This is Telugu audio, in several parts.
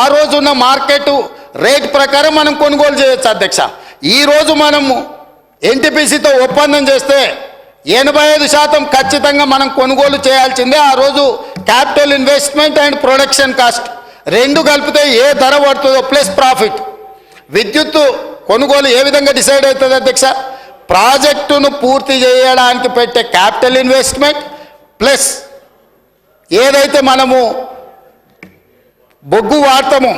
ఆ రోజున్న మార్కెట్ రేట్ ప్రకారం మనం కొనుగోలు చేయొచ్చు అధ్యక్ష. ఈ రోజు మనము ఎన్టీపీసీతో ఒప్పందం చేస్తే ఎనభై ఐదు శాతం ఖచ్చితంగా మనం కొనుగోలు చేయాల్సిందే. ఆ రోజు capital investment and production cost రెండు కలిపితే ఏ ధర పడుతుందో ప్లస్ ప్రాఫిట్. విద్యుత్తు కొనుగోలు ఏ విధంగా డిసైడ్ అవుతుంది అధ్యక్ష? ప్రాజెక్టును పూర్తి చేయడానికి పెట్టే క్యాపిటల్ ఇన్వెస్ట్మెంట్ ప్లస్ ఏదైతే మనము బొగ్గు వాడతాము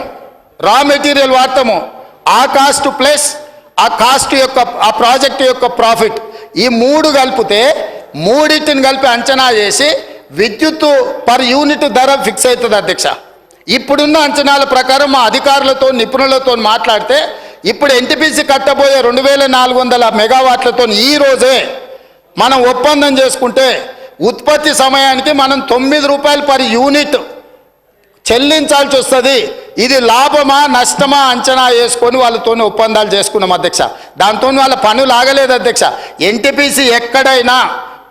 రా మెటీరియల్ వాడతాము. ఆ కాస్ట్ ప్లస్ ఆ కాస్ట్ యొక్క ఆ ప్రాజెక్ట్ యొక్క ప్రాఫిట్ ఈ మూడు కలిపితే మూడింటిని కలిపి అంచనా చేసి విద్యుత్తు పర్ యూనిట్ ధర ఫిక్స్ అవుతుంది అధ్యక్ష. ఇప్పుడున్న అంచనాల ప్రకారం మా అధికారులతో నిపుణులతో మాట్లాడితే ఇప్పుడు ఎన్టీపీసీ కట్టబోయే రెండు వేల నాలుగు వందల మెగావాట్లతో ఈ రోజే మనం ఒప్పందం చేసుకుంటే ఉత్పత్తి సమయానికి మనం తొమ్మిది రూపాయలు పర్ యూనిట్ చెల్లించాల్సి వస్తుంది. ఇది లాభమా నష్టమా అంచనా వేసుకొని వాళ్ళతో ఒప్పందాలు చేసుకున్నాం అధ్యక్ష. దాంతో వాళ్ళ పనులు ఆగలేదు అధ్యక్ష. ఎన్టీపీసీ ఎక్కడైనా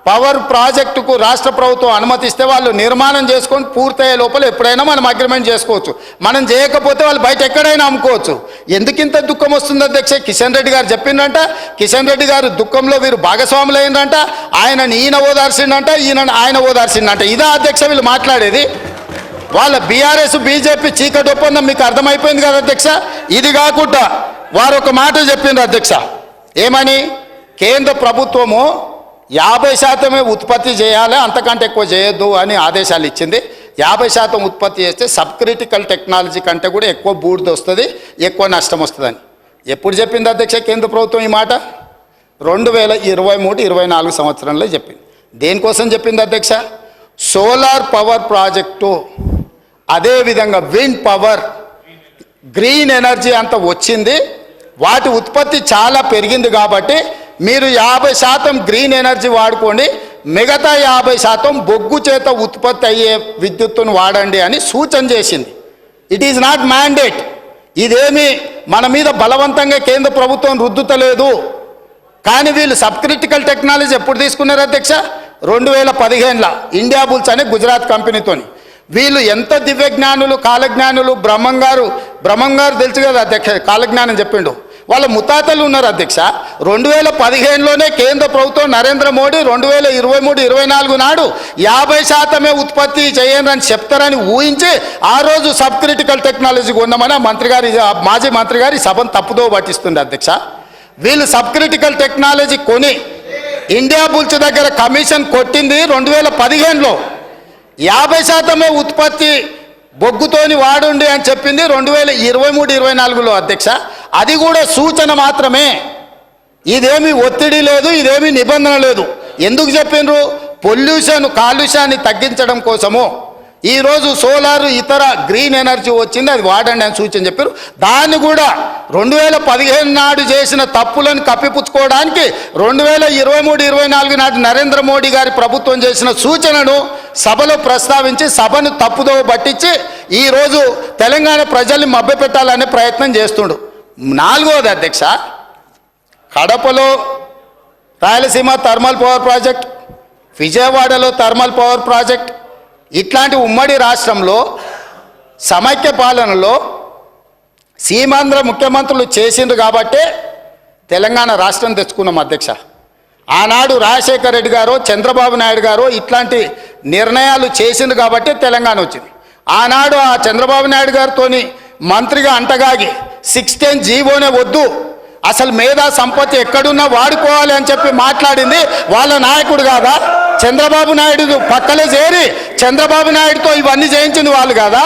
పవర్ ప్రాజెక్టుకు రాష్ట్ర ప్రభుత్వం అనుమతిస్తే వాళ్ళు నిర్మాణం చేసుకొని పూర్తయ్యే లోపల ఎప్పుడైనా మనం అగ్రిమెంట్ చేసుకోవచ్చు. మనం చేయకపోతే వాళ్ళు బయట ఎక్కడైనా అమ్ముకోవచ్చు. ఎందుకింత దుఃఖం వస్తుంది అధ్యక్ష? కిషన్ రెడ్డి గారు చెప్పిండంట కిషన్ రెడ్డి గారు దుఃఖంలో వీరు భాగస్వాములు అయిందంట ఆయనని ఈయన ఓదార్సిండంట ఈయన ఆయన ఓదార్సిండంట ఇదా అధ్యక్ష వీళ్ళు మాట్లాడేది. వాళ్ళ బీఆర్ఎస్ బీజేపీ చీకటి ఒప్పందం మీకు అర్థమైపోయింది కదా అధ్యక్ష? ఇది కాకుండా వారు ఒక మాట చెప్పింది అధ్యక్ష. ఏమని? కేంద్ర ప్రభుత్వము యాభై శాతమే ఉత్పత్తి చేయాలి అంతకంటే ఎక్కువ చేయొద్దు అని ఆదేశాలు ఇచ్చింది. యాభై శాతం ఉత్పత్తి చేస్తే సబ్ క్రిటికల్ టెక్నాలజీ కంటే కూడా ఎక్కువ బూడిద వస్తుంది ఎక్కువ నష్టం వస్తుందని. ఎప్పుడు చెప్పింది అధ్యక్ష కేంద్ర ప్రభుత్వం ఈ మాట? రెండు వేల ఇరవై మూడు ఇరవై నాలుగు సంవత్సరంలో చెప్పింది. దేనికోసం చెప్పింది అధ్యక్ష? Solar power project. అదేవిధంగా విండ్ పవర్ గ్రీన్ ఎనర్జీ అంత వచ్చింది. వాటి ఉత్పత్తి చాలా పెరిగింది కాబట్టి మీరు యాభై శాతం గ్రీన్ ఎనర్జీ వాడుకోండి. మిగతా యాభై శాతం బొగ్గు చేత ఉత్పత్తి అయ్యే విద్యుత్తును వాడండి అని సూచన చేసింది. ఇట్ ఈజ్ నాట్ మ్యాండేట్ ఇదేమి మన మీద బలవంతంగా కేంద్ర ప్రభుత్వం రుద్దుతలేదు. కానీ వీళ్ళు సబ్ క్రిటికల్ టెక్నాలజీ ఎప్పుడు తీసుకున్నారు అధ్యక్ష? రెండు వేల పదిహేనులో. ఇండియా బుల్స్ అనే గుజరాత్ కంపెనీతోని. వీళ్ళు ఎంత దివ్యజ్ఞానులు కాలజ్ఞానులు బ్రహ్మం గారు గారు తెలుసు కదా అధ్యక్ష కాలజ్ఞానం చెప్పిండు. వాళ్ళ ముతాతలు ఉన్నారు అధ్యక్ష. రెండు వేల పదిహేనులోనే కేంద్ర ప్రభుత్వం నరేంద్ర మోడీ రెండు వేల ఇరవై మూడు ఇరవై నాలుగు నాడు యాభై శాతమే ఉత్పత్తి చేయండి అని చెప్తారని ఊహించి ఆ రోజు సబ్ క్రిటికల్ టెక్నాలజీ ఉన్నామని మంత్రిగారి మంత్రి గారి మాజీ మంత్రి గారి సభను తప్పుదో పట్టిస్తుంది అధ్యక్ష. వీళ్ళు సబ్ క్రిటికల్ టెక్నాలజీ కొని ఇండియా బుల్స్ దగ్గర కమిషన్ కొట్టింది రెండు వేల పదిహేనులో యాభై శాతమే ఉత్పత్తి బొగ్గుతోని వాడుండి అని చెప్పింది రెండు వేల ఇరవై మూడు ఇరవై నాలుగులో అధ్యక్ష. అది కూడా సూచన మాత్రమే. ఇదేమి ఒత్తిడి లేదు ఇదేమి నిబంధన లేదు. ఎందుకు చెప్పిండ్రు పొల్యూషన్ కాలుష్యాన్ని తగ్గించడం కోసము. ఈరోజు సోలార్ ఇతర గ్రీన్ ఎనర్జీ వచ్చింది అది వాడండి అని సూచన చెప్పారు. దాన్ని కూడా రెండు వేల పదిహేను నాడు చేసిన తప్పులను కప్పిపుచ్చుకోవడానికి రెండు వేల ఇరవై మూడు ఇరవై నాలుగు నాటి నరేంద్ర మోడీ గారి ప్రభుత్వం చేసిన సూచనను సభలో ప్రస్తావించి సభను తప్పుదోవ పట్టించి ఈరోజు తెలంగాణ ప్రజల్ని మభ్యపెట్టాలనే ప్రయత్నం చేస్తుండు. నాలుగవది అధ్యక్ష కడపలో రాయలసీమ థర్మల్ పవర్ ప్రాజెక్ట్ విజయవాడలో థర్మల్ పవర్ ప్రాజెక్ట్ ఇట్లాంటి ఉమ్మడి రాష్ట్రంలో సమైక్య పాలనలో సీమాంధ్ర ముఖ్యమంత్రులు చేసిండ్రు కాబట్టే తెలంగాణ రాష్ట్రం తెచ్చుకున్నాం అధ్యక్ష. ఆనాడు రాజశేఖర రెడ్డి గారు చంద్రబాబు నాయుడు గారు ఇట్లాంటి నిర్ణయాలు చేసింది కాబట్టి తెలంగాణ వచ్చింది. ఆనాడు ఆ చంద్రబాబు నాయుడు గారితోని మంత్రిగా అంటగాగి సిక్స్టీన్ జీవోనే వద్దు. అసలు మేధా సంపత్తి ఎక్కడున్నా వాడుకోవాలి అని చెప్పి మాట్లాడింది వాళ్ళ నాయకుడు కాదా? చంద్రబాబు నాయుడు పక్కలే చేరి చంద్రబాబు నాయుడుతో ఇవన్నీ చేయించింది వాళ్ళు కదా?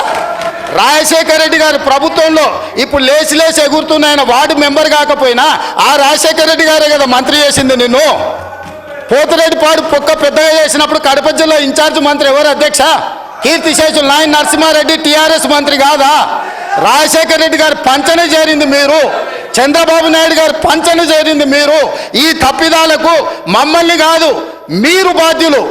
రాజశేఖర రెడ్డి గారు ప్రభుత్వంలో ఇప్పుడు లేచి లేచి ఎగురుతున్న ఆయన వార్డు మెంబర్ కాకపోయినా ఆ రాజశేఖర రెడ్డి గారే కదా మంత్రి చేసింది నిన్ను. పోతిరెడ్డిపాడు పొక్క పెద్దగా చేసినప్పుడు కడప జిల్లా ఇన్ఛార్జ్ మంత్రి ఎవరు అధ్యక్ష? కీర్తిశేషులు నాయన నరసింహారెడ్డి టీఆర్ఎస్ మంత్రి కాదా? రాజశేఖర రెడ్డి గారు పంచన చేరింది మీరు. చంద్రబాబు నాయుడు గారు పంచన చేరింది మీరు. ఈ తప్పిదాలకు మమ్మల్ని కాదు మీరు బాధ్యులు.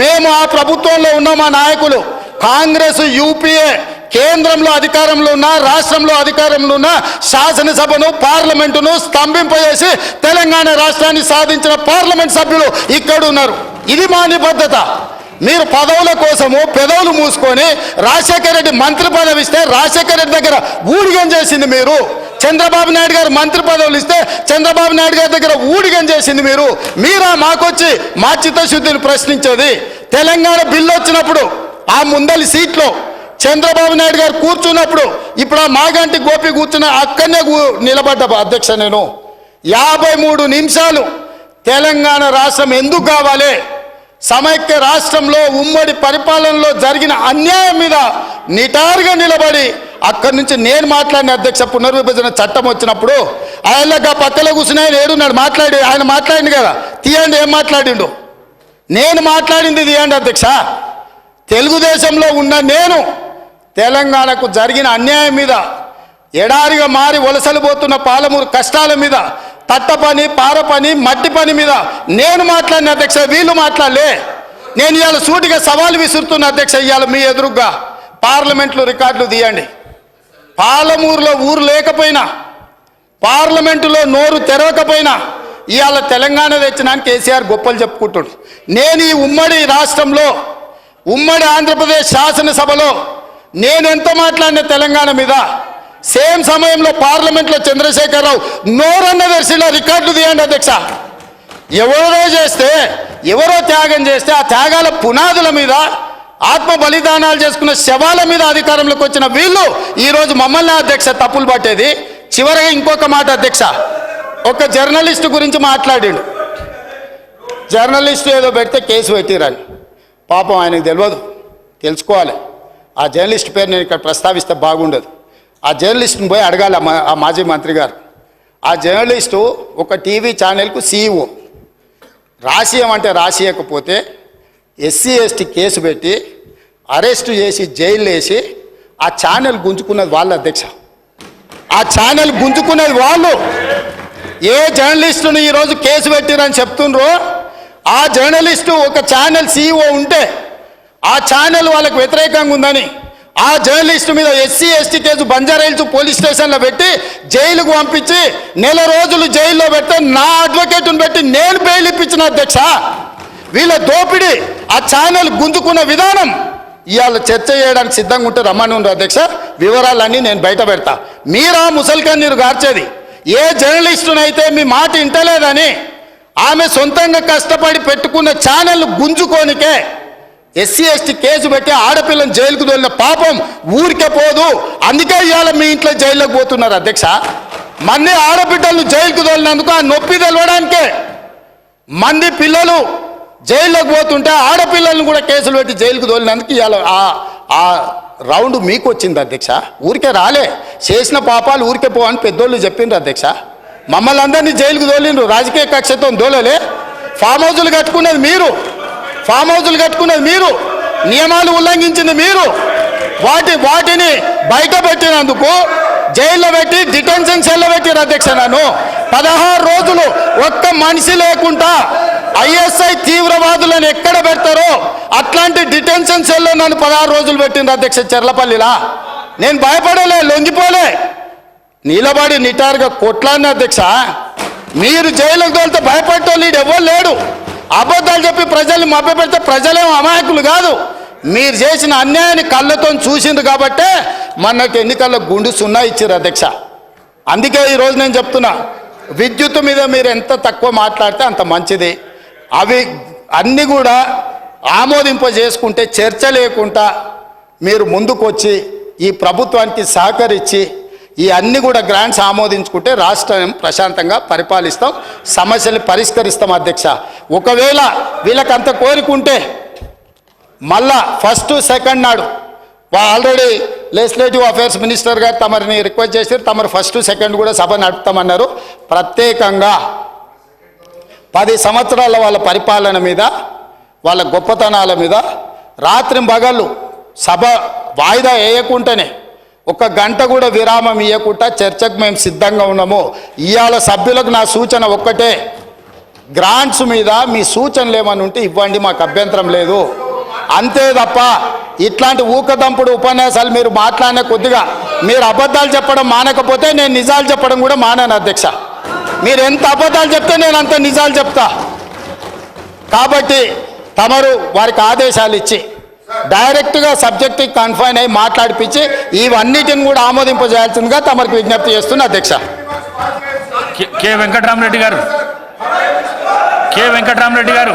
మేము ఆ ప్రభుత్వంలో ఉన్న మా నాయకులు. కాంగ్రెస్ యూపీఏ కేంద్రంలో అధికారంలో ఉన్న రాష్ట్రంలో అధికారంలో ఉన్న శాసనసభను పార్లమెంటును స్తంభింపజేసి తెలంగాణ రాష్ట్రాన్ని సాధించిన పార్లమెంట్ సభ్యులు ఇక్కడ ఉన్నారు. ఇది మా నిబద్ధత. మీరు పదవుల కోసము పెదవులు మూసుకొని రాజశేఖర రెడ్డి మంత్రి పదవి ఇస్తే రాజశేఖర రెడ్డి దగ్గర ఊడిగం చేసింది మీరు. చంద్రబాబు నాయుడు గారు మంత్రి పదవులు ఇస్తే చంద్రబాబు నాయుడు గారి దగ్గర ఊడిగం చేసింది మీరు. మీరా మాకొచ్చి మా చిత్తశుద్ధిని ప్రశ్నించేది. తెలంగాణ బిల్లు వచ్చినప్పుడు ఆ ముందలి సీట్లో చంద్రబాబు నాయుడు గారు కూర్చున్నప్పుడు ఇప్పుడు ఆ మాగంటి గోపి కూర్చున్న అక్కడనే నిలబడ్డ అధ్యక్ష నేను. యాభై మూడు నిమిషాలు తెలంగాణ రాష్ట్రం ఎందుకు కావాలి? సమైక్య రాష్ట్రంలో ఉమ్మడి పరిపాలనలో జరిగిన అన్యాయం మీద నిటారుగా నిలబడి అక్కడి నుంచి నేను మాట్లాడిన అధ్యక్ష పునర్విభజన చట్టం వచ్చినప్పుడు ఆయన పక్కలో కూర్చుని ఆయన ఏడున్నాడు మాట్లాడి ఆయన మాట్లాడింది కదా. తీయండి ఏం మాట్లాడిండు? నేను మాట్లాడింది తీయండి అధ్యక్ష. తెలుగుదేశంలో ఉన్న నేను తెలంగాణకు జరిగిన అన్యాయం మీద ఎడారిగా మారి వలసలు పోతున్న పాలమూరు కష్టాల మీద తట్ట పని పార పని మట్టి పని మీద నేను మాట్లాడిన అధ్యక్ష వీళ్ళు మాట్లాడలే. నేను ఇవాళ సూటిగా సవాల్ విసురుతున్న అధ్యక్ష ఇవాళ మీ ఎదురుగా పార్లమెంట్లో రికార్డులు తీయండి. పాలమూరులో ఊరు లేకపోయినా పార్లమెంటులో నోరు తెరవకపోయినా ఇవాళ తెలంగాణ తెచ్చినానికి కేసీఆర్ గొప్పలు చెప్పుకుంటాడు. నేను ఈ ఉమ్మడి రాష్ట్రంలో ఉమ్మడి ఆంధ్రప్రదేశ్ శాసనసభలో నేను ఎంత మాట్లాడిన తెలంగాణ మీద సేమ్ సమయంలో పార్లమెంట్లో చంద్రశేఖరరావు నోరన్న దర్శిలో రికార్డులు తీయండి అధ్యక్ష. ఎవరో చేస్తే ఎవరో త్యాగం చేస్తే ఆ త్యాగాల పునాదుల మీద ఆత్మ బలిదానాలు చేసుకున్న శవాల మీద అధికారంలోకి వచ్చిన వీళ్ళు ఈరోజు మమ్మల్ని అధ్యక్ష తప్పులు పట్టేది. చివరగా ఇంకొక మాట అధ్యక్ష. ఒక జర్నలిస్ట్ గురించి మాట్లాడాడు. జర్నలిస్ట్ ఏదో పెడితే కేసు పెట్టిరని. పాపం ఆయనకు తెలియదు. తెలుసుకోవాలి. ఆ జర్నలిస్ట్ పేరు నేను ఇక్కడ ప్రస్తావిస్తే బాగుండదు. ఆ జర్నలిస్ట్ని పోయి అడగాలి మా- ఆ మాజీ మంత్రి గారు. ఆ జర్నలిస్టు ఒక టీవీ ఛానల్కు సీఈఓ. రాసియమంటే రాసియకపోతే ఎస్సీ ఎస్టీ కేసు పెట్టి అరెస్ట్ చేసి జైలు వేసి ఆ ఛానల్ గుంజుకున్నది వాళ్ళ అధ్యక్ష. ఆ ఛానల్ గుంజుకున్నది వాళ్ళు. ఏ జర్నలిస్టును ఈరోజు కేసు పెట్టిరని చెప్తుండ్రో ఆ జర్నలిస్టు ఒక ఛానల్ సీఈఓ ఉంటే ఆ ఛానల్ వాళ్ళకు వ్యతిరేకంగా ఉందని ఆ జర్నలిస్టు మీద SC ST case Banjara Hills police స్టేషన్లో పెట్టి జైలుకు పంపించి నెల రోజులు జైల్లో పెడితే నా అడ్వకేట్ను పెట్టి నేను బెయిల్ ఇప్పించిన అధ్యక్ష. వీళ్ళ దోపిడీ ఆ ఛానల్ గుంజుకున్న విధానం. ఇవాళ చర్చ చేయడానికి సిద్ధంగా ఉంటే రమ్మని ఉండు అధ్యక్ష వివరాలన్నీ నేను బయట పెడతా. మీరా ముసల్కన్ నీరు గార్చేది. ఏ జర్నలిస్టునైతే మీ మాట ఇంటలేదని ఆమె సొంతంగా కష్టపడి పెట్టుకున్న ఛానల్ గుంజుకోనికే ఎస్సీ ఎస్టీ కేసు పెట్టి ఆడపిల్లని జైలుకు తోలిన పాపం ఊరికే పోదు. అందుకే ఇవాళ మీ ఇంట్లో జైల్లోకి పోతున్నారు అధ్యక్ష. మన్ని ఆడబిడ్డలను జైలుకు తోలినందుకు ఆ నొప్పి తెలవడానికే. మంది పిల్లలు జైల్లోకి పోతుంటే ఆడపిల్లల్ని కూడా కేసులు పెట్టి జైలుకు తోలినందుకు ఇవాళ ఆ ఆ రౌండ్ మీకు వచ్చింది అధ్యక్ష. ఊరికే రాలే. చేసిన పాపాలు ఊరికే పో అని పెద్దోళ్ళు చెప్పిండ్రు అధ్యక్ష. మమ్మల్ని అందరినీ జైలుకు తోలిండ్రు. రాజకీయ కక్షతో దోలలే ఫామ్ హౌజులు కట్టుకున్నది మీరు. ఫామ్ హౌజులు కట్టుకున్నది మీరు. నియమాలు ఉల్లంఘించింది మీరు. వాటి వాటిని బయట పెట్టినందుకు జైల్లో పెట్టి డిటెన్షన్ సెల్లో పెట్టిరు అధ్యక్ష నన్ను. పదహారు రోజులు ఒక్క మనిషి లేకుండా ఐఎస్ఐ తీవ్రవాదులను ఎక్కడ పెడతారో అట్లాంటి డిటెన్షన్ సెల్లో నన్ను పదహారు రోజులు పెట్టింది అధ్యక్ష చెర్లపల్లిలా. నేను భయపడలే లొంగిపోలే. నిలబడి నిటారుగా కొట్లాడిన అధ్యక్ష మీరు జైలుకు తోలితే భయపడటోళ్ళు ఈడు ఎవరు లేడు. అబద్ధాలు చెప్పి ప్రజల్ని మభ్యపెడితే ప్రజలేం అమాయకులు కాదు. మీరు చేసిన అన్యాయాన్ని కళ్ళతో చూసింది కాబట్టే మనకు ఎన్నికల్లో గుండు సున్నా ఇచ్చారు అధ్యక్ష. అందుకే ఈరోజు నేను చెప్తున్నా విద్యుత్ మీద మీరు ఎంత తక్కువ మాట్లాడితే అంత మంచిది. అవి అన్నీ కూడా ఆమోదింప చేసుకుంటే చర్చ లేకుండా మీరు ముందుకొచ్చి ఈ ప్రభుత్వానికి సహకరించి ఈ అన్ని కూడా గ్రాంట్స్ ఆమోదించుకుంటే రాష్ట్రం ప్రశాంతంగా పరిపాలిస్తాం సమస్యలు పరిష్కరిస్తాం అధ్యక్ష. ఒకవేళ వీళ్ళకి అంత కోరికుంటే మళ్ళా ఫస్ట్ సెకండ్ నాడు ఆల్రెడీ లెజిస్లేటివ్ అఫైర్స్ మినిస్టర్ గారు తమరిని రిక్వెస్ట్ చేశారు తమరు ఫస్ట్ సెకండ్ కూడా సభ నడుపుతామన్నారు. ప్రత్యేకంగా పది సంవత్సరాల వాళ్ళ పరిపాలన మీద వాళ్ళ గొప్పతనాల మీద రాత్రి పగళ్ళు సభ వాయిదా వేయకుండానే ఒక గంట కూడా విరామం ఇవ్వకుండా చర్చకు మేము సిద్ధంగా ఉన్నాము. ఇవాళ సభ్యులకు నా సూచన ఒక్కటే గ్రాంట్స్ మీద మీ సూచనలు ఏమని ఉంటే ఇవ్వండి మాకు అభ్యంతరం లేదు. అంతే తప్ప ఇట్లాంటి ఊకదంపుడు ఉపన్యాసాలు మీరు మాట్లాడిన కొద్దిగా మీరు అబద్ధాలు చెప్పడం మానకపోతే నేను నిజాలు చెప్పడం కూడా మానాను అధ్యక్ష. మీరు ఎంత అబద్ధాలు చెప్తే నేను అంత నిజాలు చెప్తా. కాబట్టి తమరు వారికి ఆదేశాలు ఇచ్చి డైరెక్ట్గా సబ్జెక్ట్కి కన్ఫైన్ అయి మాట్లాడిపించి ఇవన్నిటిని కూడా ఆమోదింపజేయాల్సిందిగా తమరికి విజ్ఞప్తి చేస్తున్న అధ్యక్ష. కె వెంకటరామరెడ్డి గారు. కె వెంకటరామరెడ్డి గారు.